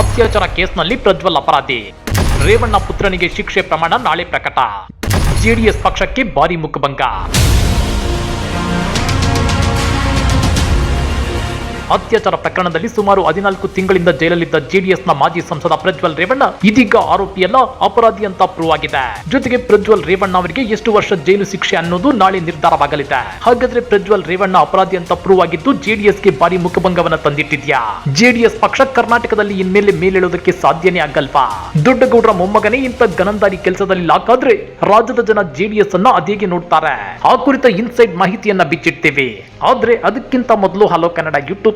ಅತ್ಯಾಚಾರ ಕೇಸ್ನಲ್ಲಿ ಪ್ರಜ್ವಲ್ ಅಪರಾಧಿ. ರೇವಣ್ಣ ಪುತ್ರನಿಗೆ ಶಿಕ್ಷೆ ಪ್ರಮಾಣ ನಾಳೆ ಪ್ರಕಟ. ಜೆಡಿಎಸ್ ಪಕ್ಷಕ್ಕೆ ಭಾರಿ ಮುಖಭಂಗ. ಅತ್ಯಾಚಾರ ಪ್ರಕರಣದಲ್ಲಿ ಸುಮಾರು ಹದಿನಾಲ್ಕು ತಿಂಗಳಿಂದ ಜೈಲಲ್ಲಿದ್ದ ಜೆಡಿಎಸ್ನ ಮಾಜಿ ಸಂಸದ ಪ್ರಜ್ವಲ್ ರೇವಣ್ಣ ಇದೀಗ ಆರೋಪಿಯಲ್ಲ ಅಪರಾಧಿ ಅಂತ ಪ್ರೂವ್ ಆಗಿದೆ. ಜೊತೆಗೆ ಪ್ರಜ್ವಲ್ ರೇವಣ್ಣ ಅವರಿಗೆ ಎಷ್ಟು ವರ್ಷ ಜೈಲು ಶಿಕ್ಷೆ ಅನ್ನೋದು ನಾಳೆ ನಿರ್ಧಾರವಾಗಲಿದೆ. ಹಾಗಾದ್ರೆ ಪ್ರಜ್ವಲ್ ರೇವಣ್ಣ ಅಪರಾಧಿ ಅಂತ ಪ್ರೂವ್ ಆಗಿದ್ದು ಜೆಡಿಎಸ್ಗೆ ಭಾರಿ ಮುಖಭಂಗವನ್ನ ತಂದಿಟ್ಟಿದ್ಯಾ? ಜೆಡಿಎಸ್ ಪಕ್ಷ ಕರ್ನಾಟಕದಲ್ಲಿ ಇನ್ಮೇಲೆ ಮೇಲೇಳೋದಕ್ಕೆ ಸಾಧ್ಯನೇ ಆಗಲ್ವಾ? ದೊಡ್ಡಗೌಡರ ಮೊಮ್ಮಗನೇ ಇಂಥ ಗನಂದಾರಿ ಕೆಲಸದಲ್ಲಿ ಲಾಕಾದ್ರೆ ರಾಜ್ಯದ ಜನ ಜೆಡಿಎಸ್ ಅನ್ನ ಅದೇಗೆ ನೋಡ್ತಾರೆ. ಆ ಕುರಿತ ಇನ್ಸೈಡ್ ಮಾಹಿತಿಯನ್ನ ಬಿಚ್ಚಿಡ್ತೀವಿ. ಆದ್ರೆ ಅದಕ್ಕಿಂತ ಮೊದಲು ಹಲೋ ಕನ್ನಡ ಯೂಟ್ಯೂಬ್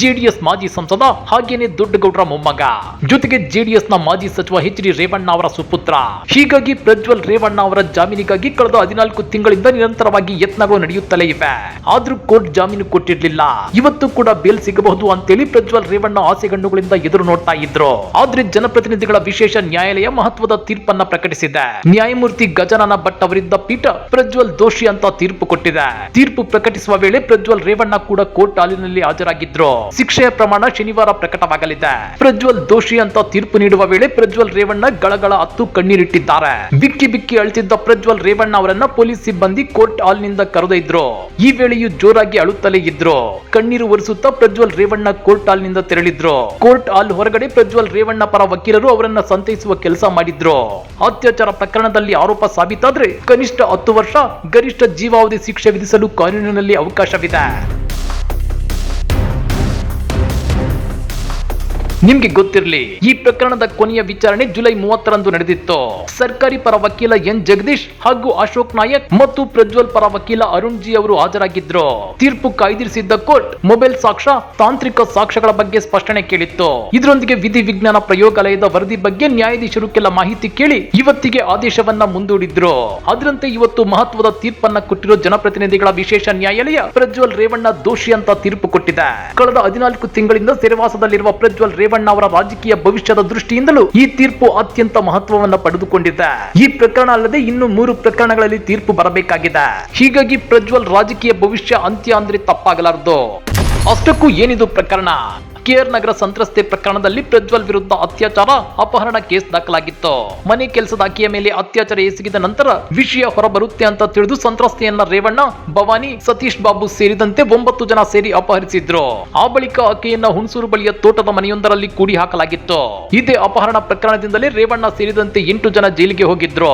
ಜೆಡಿಎಸ್ ಮಾಜಿ ಸಂಸದ ಹಾಗೇನೆ ದೊಡ್ಡಗೌಡರ ಮೊಮ್ಮಗ. ಜೊತೆಗೆ ಜೆಡಿಎಸ್ನ ಮಾಜಿ ಸಚಿವ ಎಚ್ ಡಿ ರೇವಣ್ಣ ಅವರ ಸುಪುತ್ರ. ಹೀಗಾಗಿ ಪ್ರಜ್ವಲ್ ರೇವಣ್ಣ ಅವರ ಜಾಮೀನಿಗಾಗಿ ಕಳೆದ ಹದಿನಾಲ್ಕು ತಿಂಗಳಿಂದ ನಿರಂತರವಾಗಿ ಯತ್ನಗಳು ನಡೆಯುತ್ತಲೇ ಇವೆ. ಆದ್ರೂ ಕೋರ್ಟ್ ಜಾಮೀನು ಕೊಟ್ಟಿರ್ಲಿಲ್ಲ. ಇವತ್ತು ಕೂಡ ಬೇಲ್ ಸಿಗಬಹುದು ಅಂತೇಳಿ ಪ್ರಜ್ವಲ್ ರೇವಣ್ಣ ಆಸೆಗಣ್ಣುಗಳಿಂದ ಎದುರು ನೋಡ್ತಾ ಇದ್ರು. ಆದ್ರೆ ಜನಪ್ರತಿನಿಧಿಗಳ ವಿಶೇಷ ನ್ಯಾಯಾಲಯ ಮಹತ್ವದ ತೀರ್ಪನ್ನ ಪ್ರಕಟಿಸಿದೆ. ನ್ಯಾಯಮೂರ್ತಿ ಗಜಾನನ ಭಟ್ ಅವರಿದ್ದ ಪೀಠ ಪ್ರಜ್ವಲ್ ದೋಷಿ ಅಂತ ತೀರ್ಪು ಕೊಟ್ಟಿದೆ. ತೀರ್ಪು ಪ್ರಕಟಿಸುವ ವೇಳೆ ಪ್ರಜ್ವಲ್ ರೇವಣ್ಣ ಕೂಡ ಕೋರ್ಟ್ ಹಾಲಿನಲ್ಲಿ ಹಾಜರಾಗಿದ್ರು. ಶಿಕ್ಷೆಯ ಪ್ರಮಾಣ ಶನಿವಾರ ಪ್ರಕಟವಾಗಲಿದೆ. ಪ್ರಜ್ವಲ್ ದೋಷಿ ಅಂತ ತೀರ್ಪು ನೀಡುವ ವೇಳೆ ಪ್ರಜ್ವಲ್ ರೇವಣ್ಣ ಗಳಗಳ ಹತ್ತು ಕಣ್ಣೀರಿಟ್ಟಿದ್ದಾರೆ. ಬಿಕ್ಕಿ ಬಿಕ್ಕಿ ಅಳ್ತಿದ್ದ ಪ್ರಜ್ವಲ್ ರೇವಣ್ಣ ಅವರನ್ನ ಪೊಲೀಸ್ ಸಿಬ್ಬಂದಿ ಕೋರ್ಟ್ ಹಾಲ್ನಿಂದ ಕರೆದೊಯ್ದ್ರು. ಈ ವೇಳೆಯೂ ಜೋರಾಗಿ ಅಳುತ್ತಲೇ ಇದ್ರು. ಕಣ್ಣೀರು ಒರೆಸುತ್ತಾ ಪ್ರಜ್ವಲ್ ರೇವಣ್ಣ ಕೋರ್ಟ್ ಹಾಲ್ನಿಂದ ತೆರಳಿದ್ರು. ಕೋರ್ಟ್ ಹಾಲ್ ಹೊರಗಡೆ ಪ್ರಜ್ವಲ್ ರೇವಣ್ಣ ಪರ ವಕೀಲರು ಅವರನ್ನ ಸಂತೈಸುವ ಕೆಲಸ ಮಾಡಿದ್ರು. ಅತ್ಯಾಚಾರ ಪ್ರಕರಣದಲ್ಲಿ ಆರೋಪ ಸಾಬೀತಾದ್ರೆ ಕನಿಷ್ಠ ಹತ್ತು ವರ್ಷ ಗರಿಷ್ಠ ಜೀವಾವಧಿ ಶಿಕ್ಷೆ ವಿಧಿಸಲು ಕಾನೂನಿನಲ್ಲಿ ಅವಕಾಶವಿದೆ. ನಿಮ್ಗೆ ಗೊತ್ತಿರಲಿ, ಈ ಪ್ರಕರಣದ ಕೊನೆಯ ವಿಚಾರಣೆ ಜುಲೈ ಮೂವತ್ತರಂದು ನಡೆದಿತ್ತು. ಸರ್ಕಾರಿ ಪರ ವಕೀಲ ಎನ್ ಜಗದೀಶ್ ಹಾಗೂ ಅಶೋಕ್ ನಾಯಕ್ ಮತ್ತು ಪ್ರಜ್ವಲ್ ಪರ ವಕೀಲ ಅರುಣ್ ಜಿ ಅವರು ಹಾಜರಾಗಿದ್ರು. ತೀರ್ಪು ಕಾಯ್ದಿರಿಸಿದ್ದ ಕೋರ್ಟ್ ಮೊಬೈಲ್ ಸಾಕ್ಷ್ಯ, ತಾಂತ್ರಿಕ ಸಾಕ್ಷ್ಯಗಳ ಬಗ್ಗೆ ಸ್ಪಷ್ಟನೆ ಕೇಳಿತ್ತು. ಇದರೊಂದಿಗೆ ವಿಧಿ ವಿಜ್ಞಾನ ಪ್ರಯೋಗಾಲಯದ ವರದಿ ಬಗ್ಗೆ ನ್ಯಾಯಾಧೀಶರು ಕೆಲ ಮಾಹಿತಿ ಕೇಳಿ ಇವತ್ತಿಗೆ ಆದೇಶವನ್ನ ಮುಂದೂಡಿದ್ರು. ಅದರಂತೆ ಇವತ್ತು ಮಹತ್ವದ ತೀರ್ಪನ್ನ ಕೊಟ್ಟಿರೋ ಜನಪ್ರತಿನಿಧಿಗಳ ವಿಶೇಷ ನ್ಯಾಯಾಲಯ ಪ್ರಜ್ವಲ್ ರೇವಣ್ಣ ದೋಷಿ ಅಂತ ತೀರ್ಪು ಕೊಟ್ಟಿದೆ. ಕಳೆದ ಹದಿನಾಲ್ಕು ತಿಂಗಳಿಂದ ಸೆರೆವಾಸದಲ್ಲಿರುವ ಪ್ರಜ್ವಲ್ ಅವರ ರಾಜಕೀಯ ಭವಿಷ್ಯದ ದೃಷ್ಟಿಯಿಂದಲೂ ಈ ತೀರ್ಪು ಅತ್ಯಂತ ಮಹತ್ವವನ್ನು ಪಡೆದುಕೊಂಡಿದೆ. ಈ ಪ್ರಕರಣ ಅಲ್ಲದೆ ಇನ್ನು ಮೂರು ಪ್ರಕರಣಗಳಲ್ಲಿ ತೀರ್ಪು ಬರಬೇಕಾಗಿದೆ. ಹೀಗಾಗಿ ಪ್ರಜ್ವಲ್ ರಾಜಕೀಯ ಭವಿಷ್ಯ ಅಂತ್ಯ ಅಂದ್ರೆ ತಪ್ಪಾಗಲಾರದು. ಅಷ್ಟಕ್ಕೂ ಏನಿದು ಪ್ರಕರಣ? ಕೆಆರ್ ನಗರ ಸಂತ್ರಸ್ತೆ ಪ್ರಕರಣದಲ್ಲಿ ಪ್ರಜ್ವಲ್ ವಿರುದ್ಧ ಅತ್ಯಾಚಾರ ಅಪಹರಣ ಕೇಸ್ ದಾಖಲಾಗಿತ್ತು. ಮನೆ ಕೆಲಸದ ಆಕೆಯ ಮೇಲೆ ಅತ್ಯಾಚಾರ ಎಸಗಿದ ನಂತರ ವಿಷಯ ಹೊರಬರುತ್ತೆ ಅಂತ ತಿಳಿದು ಸಂತ್ರಸ್ತೆಯನ್ನ ರೇವಣ್ಣ, ಭವಾನಿ, ಸತೀಶ್ ಬಾಬು ಸೇರಿದಂತೆ ಒಂಬತ್ತು ಜನ ಸೇರಿ ಅಪಹರಿಸಿದ್ರು. ಆ ಬಳಿಕ ಆಕೆಯನ್ನ ಹುಣಸೂರು ಬಳಿಯ ತೋಟದ ಮನೆಯೊಂದರಲ್ಲಿ ಕೂಡಿ ಹಾಕಲಾಗಿತ್ತು. ಇದೇ ಅಪಹರಣ ಪ್ರಕರಣದಿಂದಲೇ ರೇವಣ್ಣ ಸೇರಿದಂತೆ ಎಂಟು ಜನ ಜೈಲಿಗೆ ಹೋಗಿದ್ರು.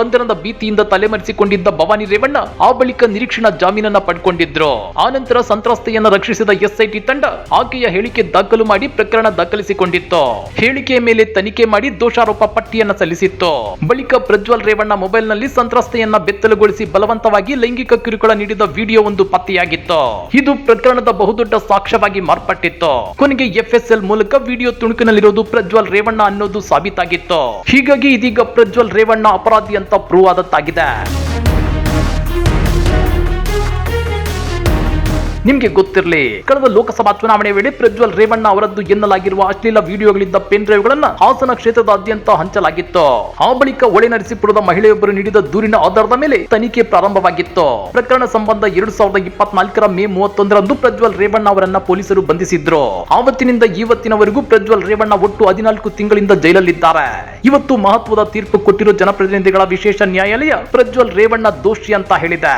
ಬಂಧನದ ಭೀತಿಯಿಂದ ತಲೆಮರೆಸಿಕೊಂಡಿದ್ದ ಭವಾನಿ ರೇವಣ್ಣ ಆ ಬಳಿಕ ನಿರೀಕ್ಷಣಾ ಜಾಮೀನನ್ನ ಪಡ್ಕೊಂಡಿದ್ರು. ಆನಂತರ ಸಂತ್ರಸ್ತೆಯನ್ನ ರಕ್ಷಿಸಿದ ಎಸ್ಐಟಿ ತಂಡ ಆಕೆಯ ಹೇಳಿಕೆ ದಾಖಲು ಮಾಡಿ ಪ್ರಕರಣ ದಾಖಲಿಸಿಕೊಂಡಿತ್ತು. ಹೇಳಿಕೆಯ ಮೇಲೆ ತನಿಖೆ ಮಾಡಿ ದೋಷಾರೋಪ ಪಟ್ಟಿಯನ್ನ ಸಲ್ಲಿಸಿತ್ತು. ಬಳಿಕ ಪ್ರಜ್ವಲ್ ರೇವಣ್ಣ ಮೊಬೈಲ್ನಲ್ಲಿ ಸಂತ್ರಸ್ತೆಯನ್ನ ಬೆತ್ತಲುಗೊಳಿಸಿ ಬಲವಂತವಾಗಿ ಲೈಂಗಿಕ ಕಿರುಕುಳ ನೀಡಿದ ವಿಡಿಯೋ ಒಂದು ಪತ್ತೆಯಾಗಿತ್ತು. ಇದು ಪ್ರಕರಣದ ಬಹುದೊಡ್ಡ ಸಾಕ್ಷ್ಯವಾಗಿ ಮಾರ್ಪಟ್ಟಿತ್ತು. ಕೊನೆಗೆ ಎಫ್ಎಸ್ಎಲ್ ಮೂಲಕ ವಿಡಿಯೋ ತುಣುಕಿನಲ್ಲಿರೋದು ಪ್ರಜ್ವಲ್ ರೇವಣ್ಣ ಅನ್ನೋದು ಸಾಬೀತಾಗಿತ್ತು. ಹೀಗಾಗಿ ಇದೀಗ ಪ್ರಜ್ವಲ್ ರೇವಣ್ಣ ಅಪರಾಧಿ ಅಂತ ಪ್ರೂವ್ ಆದತ್ತಾಗಿದೆ ನಿಮ್ಗೆ ಗೊತ್ತಿರಲಿ, ಕಳೆದ ಲೋಕಸಭಾ ಚುನಾವಣೆ ವೇಳೆ ಪ್ರಜ್ವಲ್ ರೇವಣ್ಣ ಅವರದ್ದು ಎನ್ನಲಾಗಿರುವ ಅಶ್ಲೀಲ ವಿಡಿಯೋಗಳಿದ್ದ ಪೆನ್ ಡ್ರೈವ್ಗಳನ್ನ ಹಾಸನ ಕ್ಷೇತ್ರದಾದ್ಯಂತ ಹಂಚಲಾಗಿತ್ತು. ಆ ಬಳಿಕ ಒಳೆ ನರಸೀಪುರದ ಮಹಿಳೆಯೊಬ್ಬರು ನೀಡಿದ ದೂರಿನ ಆಧಾರದ ಮೇಲೆ ತನಿಖೆ ಪ್ರಾರಂಭವಾಗಿತ್ತು. ಪ್ರಕರಣ ಸಂಬಂಧ ಎರಡ್ ಸಾವಿರದ ಇಪ್ಪತ್ನಾಲ್ಕರ ಮೇ ಮೂವತ್ತೊಂದರಂದು ಪ್ರಜ್ವಲ್ ರೇವಣ್ಣ ಅವರನ್ನ ಪೊಲೀಸರು ಬಂಧಿಸಿದ್ರು. ಆವತ್ತಿನಿಂದ ಇವತ್ತಿನವರೆಗೂ ಪ್ರಜ್ವಲ್ ರೇವಣ್ಣ ಒಟ್ಟು ಹದಿನಾಲ್ಕು ತಿಂಗಳಿಂದ ಜೈಲಲ್ಲಿದ್ದಾರೆ. ಇವತ್ತು ಮಹತ್ವದ ತೀರ್ಪು ಕೊಟ್ಟಿರೋ ಜನಪ್ರತಿನಿಧಿಗಳ ವಿಶೇಷ ನ್ಯಾಯಾಲಯ ಪ್ರಜ್ವಲ್ ರೇವಣ್ಣ ದೋಷಿ ಅಂತ ಹೇಳಿದೆ.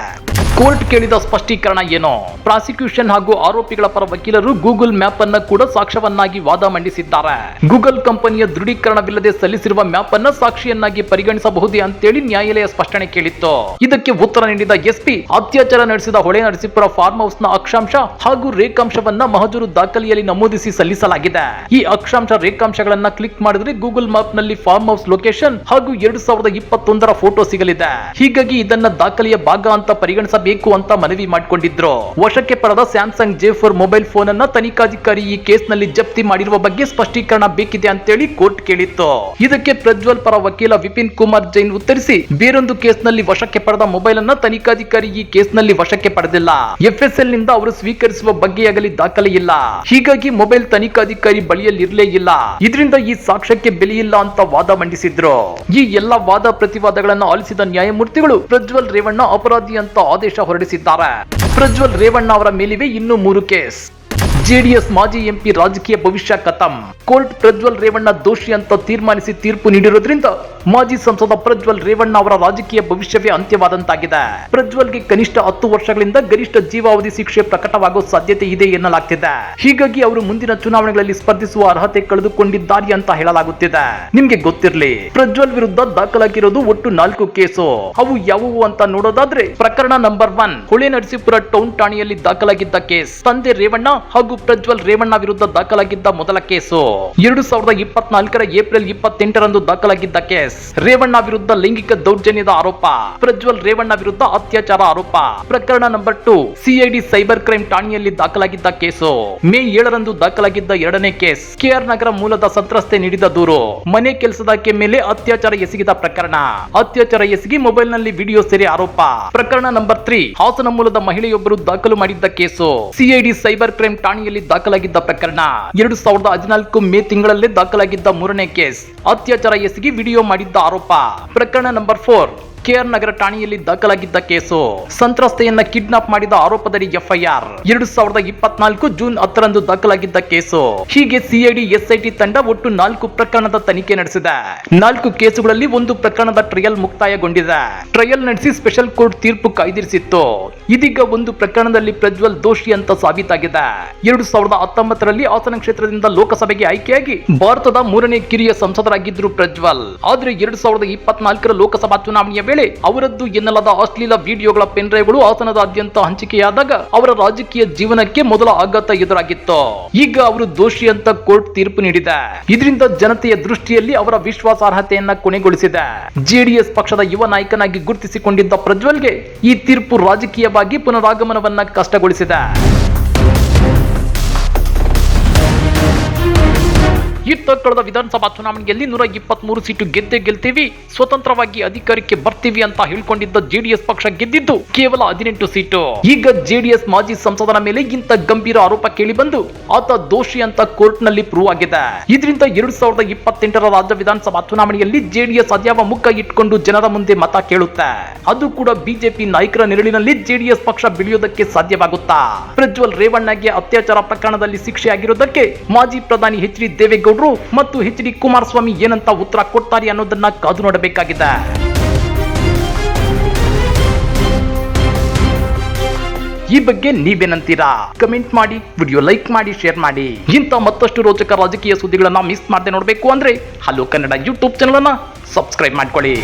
ಕೋರ್ಟ್ ಕೇಳಿದ ಸ್ಪಷ್ಟೀಕರಣ ಏನು? ಪ್ರಾಸಿಕ್ಯೂಷನ್ ಹಾಗೂ ಆರೋಪಿಗಳ ಪರ ವಕೀಲರು ಗೂಗಲ್ ಮ್ಯಾಪ್ ಅನ್ನ ಕೂಡ ಸಾಕ್ಷ್ಯವನ್ನಾಗಿ ವಾದ ಮಂಡಿಸಿದ್ದಾರೆ. ಗೂಗಲ್ ಕಂಪನಿಯ ದೃಢೀಕರಣವಿಲ್ಲದೆ ಸಲ್ಲಿಸಿರುವ ಮ್ಯಾಪ್ ಅನ್ನ ಸಾಕ್ಷಿಯನ್ನಾಗಿ ಪರಿಗಣಿಸಬಹುದೇ ಅಂತೇಳಿ ನ್ಯಾಯಾಲಯ ಸ್ಪಷ್ಟನೆ ಕೇಳಿತ್ತು. ಇದಕ್ಕೆ ಉತ್ತರ ನೀಡಿದ ಎಸ್ಪಿ, ಅತ್ಯಾಚಾರ ನಡೆಸಿದ ಹೊಳೆ ನರಸೀಪುರ ಫಾರ್ಮ್ ಹೌಸ್ನ ಅಕ್ಷಾಂಶ ಹಾಗೂ ರೇಖಾಂಶವನ್ನ ಮಹಜೂರು ದಾಖಲೆಯಲ್ಲಿ ನಮೂದಿಸಿ ಸಲ್ಲಿಸಲಾಗಿದೆ. ಈ ಅಕ್ಷಾಂಶ ರೇಖಾಂಶಗಳನ್ನ ಕ್ಲಿಕ್ ಮಾಡಿದ್ರೆ ಗೂಗಲ್ ಮ್ಯಾಪ್ನಲ್ಲಿ ಫಾರ್ಮ್ ಹೌಸ್ ಲೊಕೇಶನ್ ಹಾಗೂ ಎರಡು ಸಾವಿರದ ಇಪ್ಪತ್ತೊಂದರ ಫೋಟೋ ಸಿಗಲಿದೆ. ಹೀಗಾಗಿ ಇದನ್ನ ದಾಖಲೆಯ ಭಾಗ ಅಂತ ಪರಿಗಣಿಸಬೇಕು ನೀಡಬೇಕು ಅಂತ ಮನವಿ ಮಾಡಿಕೊಂಡಿದ್ರು. ವಶಕ್ಕೆ ಪಡೆದ Samsung J four mobile phone ಅನ್ನ ತನಿಖಾಧಿಕಾರಿ ಈ ಕೇಸ್ನಲ್ಲಿ ಜಪ್ತಿ ಮಾಡಿರುವ ಬಗ್ಗೆ ಸ್ಪಷ್ಟೀಕರಣ ಬೇಕಿದೆ ಅಂತೇಳಿ ಕೋರ್ಟ್ ಕೇಳಿತ್ತು. ಇದಕ್ಕೆ ಪ್ರಜ್ವಲ್ ಪರ ವಕೀಲ ವಿಪಿನ್ ಕುಮಾರ್ ಜೈನ್ ಉತ್ತರಿಸಿ, ಬೇರೊಂದು ಕೇಸ್ನಲ್ಲಿ ವಶಕ್ಕೆ ಪಡೆದ ಮೊಬೈಲ್ ಅನ್ನ ತನಿಖಾಧಿಕಾರಿ ಈ ಕೇಸ್ನಲ್ಲಿ ವಶಕ್ಕೆ ಪಡೆದಿಲ್ಲ. ಎಫ್ಎಸ್ಎಲ್ನಿಂದ ಅವರು ಸ್ವೀಕರಿಸುವ ಬಗ್ಗೆಯಾಗಲಿ ದಾಖಲೆ ಇಲ್ಲ. ಹೀಗಾಗಿ ಮೊಬೈಲ್ ತನಿಖಾಧಿಕಾರಿ ಬಳಿಯಲ್ಲಿ ಇರಲೇ ಇಲ್ಲ. ಇದರಿಂದ ಈ ಸಾಕ್ಷ್ಯಕ್ಕೆ ಬೆಲೆಯಿಲ್ಲ ಅಂತ ವಾದ ಮಂಡಿಸಿದ್ರು. ಈ ಎಲ್ಲ ವಾದ ಪ್ರತಿವಾದಗಳನ್ನು ಆಲಿಸಿದ ನ್ಯಾಯಮೂರ್ತಿಗಳು ಪ್ರಜ್ವಲ್ ರೇವಣ್ಣ ಅಪರಾಧಿ ಅಂತ ಆದೇಶ ಹೊರಡಿಸಿದ್ದಾರೆ. ಪ್ರಜ್ವಲ್ ರೇವಣ್ಣ ಅವರ ಮೇಲಿವೆ ಇನ್ನೂ ಮೂರು ಕೇಸ್. ಜೆಡಿಎಸ್ ಮಾಜಿ ಎಂಪಿ ರಾಜಕೀಯ ಭವಿಷ್ಯ ಕತಂ. ಕೋರ್ಟ್ ಪ್ರಜ್ವಲ್ ರೇವಣ್ಣ ದೋಷಿ ಅಂತ ತೀರ್ಮಾನಿಸಿ ತೀರ್ಪು ನೀಡಿರೋದ್ರಿಂದ ಮಾಜಿ ಸಂಸದ ಪ್ರಜ್ವಲ್ ರೇವಣ್ಣ ಅವರ ರಾಜಕೀಯ ಭವಿಷ್ಯವೇ ಅಂತ್ಯವಾದಂತಾಗಿದೆ. ಪ್ರಜ್ವಲ್ಗೆ ಕನಿಷ್ಠ ಹತ್ತು ವರ್ಷಗಳಿಂದ ಗರಿಷ್ಠ ಜೀವಾವಧಿ ಶಿಕ್ಷೆ ಪ್ರಕಟವಾಗುವ ಸಾಧ್ಯತೆ ಇದೆ ಎನ್ನಲಾಗ್ತಿದೆ. ಹೀಗಾಗಿ ಅವರು ಮುಂದಿನ ಚುನಾವಣೆಗಳಲ್ಲಿ ಸ್ಪರ್ಧಿಸುವ ಅರ್ಹತೆ ಕಳೆದುಕೊಂಡಿದ್ದಾರೆ ಅಂತ ಹೇಳಲಾಗುತ್ತಿದೆ. ನಿಮ್ಗೆ ಗೊತ್ತಿರಲಿ, ಪ್ರಜ್ವಲ್ ವಿರುದ್ಧ ದಾಖಲಾಗಿರೋದು ಒಟ್ಟು ನಾಲ್ಕು ಕೇಸು. ಅವು ಯಾವುವು ಅಂತ ನೋಡೋದಾದ್ರೆ ಪ್ರಕರಣ number one, Hole Narasipura town ಠಾಣೆಯಲ್ಲಿ ದಾಖಲಾಗಿದ್ದ ಕೇಸ್. ತಂದೆ ರೇವಣ್ಣ ಹಾಗೂ ಪ್ರಜ್ವಲ್ ರೇವಣ್ಣ ವಿರುದ್ಧ ದಾಖಲಾಗಿದ್ದ ಮೊದಲ ಕೇಸು. ಎರಡು ಸಾವಿರದ ಇಪ್ಪತ್ನಾಲ್ಕರ ಏಪ್ರಿಲ್ ಇಪ್ಪತ್ತೆಂಟರಂದು ದಾಖಲಾಗಿದ್ದ ಕೇಸ್. ರೇವಣ್ಣ ವಿರುದ್ಧ ಲೈಂಗಿಕ ದೌರ್ಜನ್ಯದ ಆರೋಪ. ಪ್ರಜ್ವಲ್ ರೇವಣ್ಣ ವಿರುದ್ಧ ಅತ್ಯಾಚಾರ ಆರೋಪ. ಪ್ರಕರಣ number two, CID cyber crime ಠಾಣೆಯಲ್ಲಿ ದಾಖಲಾಗಿದ್ದ ಕೇಸು. ಮೇ ಏಳರಂದು ದಾಖಲಾಗಿದ್ದ ಎರಡನೇ ಕೇಸ್. ಕೆಆರ್ ನಗರ ಮೂಲದ ಸಂತ್ರಸ್ತೆ ನೀಡಿದ ದೂರು. ಮನೆ ಕೆಲಸದಾಕೆ ಮೇಲೆ ಅತ್ಯಾಚಾರ ಎಸಗಿದ ಪ್ರಕರಣ. ಅತ್ಯಾಚಾರ ಎಸಗಿ ಮೊಬೈಲ್ನಲ್ಲಿ ವಿಡಿಯೋ ಸೆರೆ ಆರೋಪ. ಪ್ರಕರಣ ನಂಬರ್ ತ್ರೀ, ಹಾಸನ ಮೂಲದ ಮಹಿಳೆಯೊಬ್ಬರು ದಾಖಲು ಮಾಡಿದ್ದ ಕೇಸು. ಸಿಐಡಿ ಸೈಬರ್ ಕ್ರೈಮ್ ಠಾಣೆಯಲ್ಲಿ ದಾಖಲಾಗಿದ್ದ ಪ್ರಕರಣ. ಎರಡು ಸಾವಿರದ ಹದಿನಾಲ್ಕು ಮೇ ತಿಂಗಳಲ್ಲೇ ದಾಖಲಾಗಿದ್ದ ಮೂರನೇ ಕೇಸ್. ಅತ್ಯಾಚಾರ ಎಸಗಿ ವಿಡಿಯೋ ಮಾಡಿದ್ದ ಆರೋಪ. ಪ್ರಕರಣ ನಂಬರ್ ಫೋರ್ ಕೆಆರ್ ನಗರ ಠಾಣೆಯಲ್ಲಿ ದಾಖಲಾಗಿದ್ದ ಕೇಸು. ಸಂತ್ರಸ್ತೆಯನ್ನ ಕಿಡ್ನಾಪ್ ಮಾಡಿದ ಆರೋಪದಡಿ ಎಫ್ಐಆರ್. ಎರಡು ಸಾವಿರದ ಇಪ್ಪತ್ನಾಲ್ಕು ಜೂನ್ ಹತ್ತರಂದು ದಾಖಲಾಗಿದ್ದ ಕೇಸು. ಹೀಗೆ ಸಿಐಡಿ, ಎಸ್ಐಟಿ ತಂಡ ಒಟ್ಟು ನಾಲ್ಕು ಪ್ರಕರಣದ ತನಿಖೆ ನಡೆಸಿದೆ. ನಾಲ್ಕು ಕೇಸುಗಳಲ್ಲಿ ಒಂದು ಪ್ರಕರಣದ ಟ್ರಯಲ್ ಮುಕ್ತಾಯಗೊಂಡಿದೆ. ಟ್ರಯಲ್ ನಡೆಸಿ ಸ್ಪೆಷಲ್ ಕೋರ್ಟ್ ತೀರ್ಪು ಕಾಯ್ದಿರಿಸಿತ್ತು. ಇದೀಗ ಒಂದು ಪ್ರಕರಣದಲ್ಲಿ ಪ್ರಜ್ವಲ್ ದೋಷಿ ಅಂತ ಸಾಬೀತಾಗಿದೆ. ಎರಡು ಸಾವಿರದ ಹತ್ತೊಂಬತ್ತರಲ್ಲಿ ಹಾಸನ ಕ್ಷೇತ್ರದಿಂದ ಲೋಕಸಭೆಗೆ ಆಯ್ಕೆಯಾಗಿ ಭಾರತದ ಮೂರನೇ ಕಿರಿಯ ಸಂಸದರಾಗಿದ್ರು ಪ್ರಜ್ವಲ್. ಆದ್ರೆ ಎರಡು ಸಾವಿರದ ಇಪ್ಪತ್ನಾಲ್ಕರ ಲೋಕಸಭಾ ಚುನಾವಣೆಯ ವೇಳೆ ಅವರದ್ದು ಎನ್ನಲಾದ ಅಶ್ಲೀಲ ವಿಡಿಯೋಗಳ ಪೆನ್ಡ್ರೈವ್ಗಳು ಹಾಸನದಾದ್ಯಂತ ಹಂಚಿಕೆಯಾದಾಗ ಅವರ ರಾಜಕೀಯ ಜೀವನಕ್ಕೆ ಮೊದಲ ಆಘಾತ ಎದುರಾಗಿತ್ತು. ಈಗ ಅವರು ದೋಷಿ ಅಂತ ಕೋರ್ಟ್ ತೀರ್ಪು ನೀಡಿದೆ. ಇದರಿಂದ ಜನತೆಯ ದೃಷ್ಟಿಯಲ್ಲಿ ಅವರ ವಿಶ್ವಾಸಾರ್ಹತೆಯನ್ನ ಕೊನೆಗೊಳಿಸಿದೆ. ಜೆಡಿಎಸ್ ಪಕ್ಷದ ಯುವ ನಾಯಕನಾಗಿ ಗುರುತಿಸಿಕೊಂಡಿದ್ದ ಪ್ರಜ್ವಲ್ಗೆ ಈ ತೀರ್ಪು ರಾಜಕೀಯವಾಗಿ ಪುನರಾಗಮನವನ್ನ ಕಷ್ಟಗೊಳಿಸಿದೆ. ಇತ್ತ ಕಳೆದ ವಿಧಾನಸಭಾ ಚುನಾವಣೆಯಲ್ಲಿ ನೂರ ಇಪ್ಪತ್ಮೂರು ಸೀಟು ಗೆದ್ದೇ ಗೆಲ್ತೀವಿ. ಸ್ವತಂತ್ರವಾಗಿ ಅಧಿಕಾರಕ್ಕೆ ಬರ್ತೀವಿ ಅಂತ ಹೇಳ್ಕೊಂಡಿದ್ದ ಜೆಡಿಎಸ್ ಪಕ್ಷ ಗೆದ್ದಿದ್ದು ಕೇವಲ ಹದಿನೆಂಟು ಸೀಟು. ಈಗ ಜೆಡಿಎಸ್ ಮಾಜಿ ಸಂಸದನ ಮೇಲೆ ಇಂತ ಗಂಭೀರ ಆರೋಪ ಕೇಳಿ ಬಂದು ಆತ ದೋಷಿ ಅಂತ ಕೋರ್ಟ್ನಲ್ಲಿ ಪ್ರೂವ್ ಆಗಿದೆ. ಇದರಿಂದ ಎರಡ್ ಸಾವಿರದ ಇಪ್ಪತ್ತೆಂಟರ ರಾಜ್ಯ ವಿಧಾನಸಭಾ ಚುನಾವಣೆಯಲ್ಲಿ ಜೆಡಿಎಸ್ ಅದ್ಯಾವ ಮುಖ ಇಟ್ಕೊಂಡು ಜನರ ಮುಂದೆ ಮತ ಕೇಳುತ್ತೆ. ಅದು ಕೂಡ ಬಿಜೆಪಿ ನಾಯಕರ ನೆರಳಿನಲ್ಲಿ ಜೆಡಿಎಸ್ ಪಕ್ಷ ಬೆಳೆಯೋದಕ್ಕೆ ಸಾಧ್ಯವಾಗುತ್ತಾ? ಪ್ರಜ್ವಲ್ ರೇವಣ್ಣಗೆ ಅತ್ಯಾಚಾರ ಪ್ರಕರಣದಲ್ಲಿ ಶಿಕ್ಷೆ ಆಗಿರೋದಕ್ಕೆ ಮಾಜಿ ಪ್ರಧಾನಿ ಎಚ್ ಡಿ ದೇವೇಗೌಡರು ಮತ್ತು ಎಚ್ ಡಿ ಕುಮಾರಸ್ವಾಮಿ ಏನಂತ ಉತ್ತರ ಕೊಡ್ತಾರೆ ಅನ್ನೋದನ್ನ ಕಾದು ನೋಡಬೇಕಾಗಿದೆ. ಈ ಬಗ್ಗೆ ನೀವೇನಂತೀರಾ? ಕಮೆಂಟ್ ಮಾಡಿ ವಿಡಿಯೋ ಲೈಕ್ ಮಾಡಿ ಶೇರ್ ಮಾಡಿ. ಇಂಥ ಮತ್ತಷ್ಟು ರೋಚಕ ರಾಜಕೀಯ ಸುದ್ದಿಗಳನ್ನ ಮಿಸ್ ಮಾಡದೆ ನೋಡಬೇಕು ಅಂದ್ರೆ ಹಲೋ ಕನ್ನಡ ಯೂಟ್ಯೂಬ್ ಚಾನಲ್ ಅನ್ನ ಸಬ್ಸ್ಕ್ರೈಬ್ ಮಾಡ್ಕೊಳ್ಳಿ.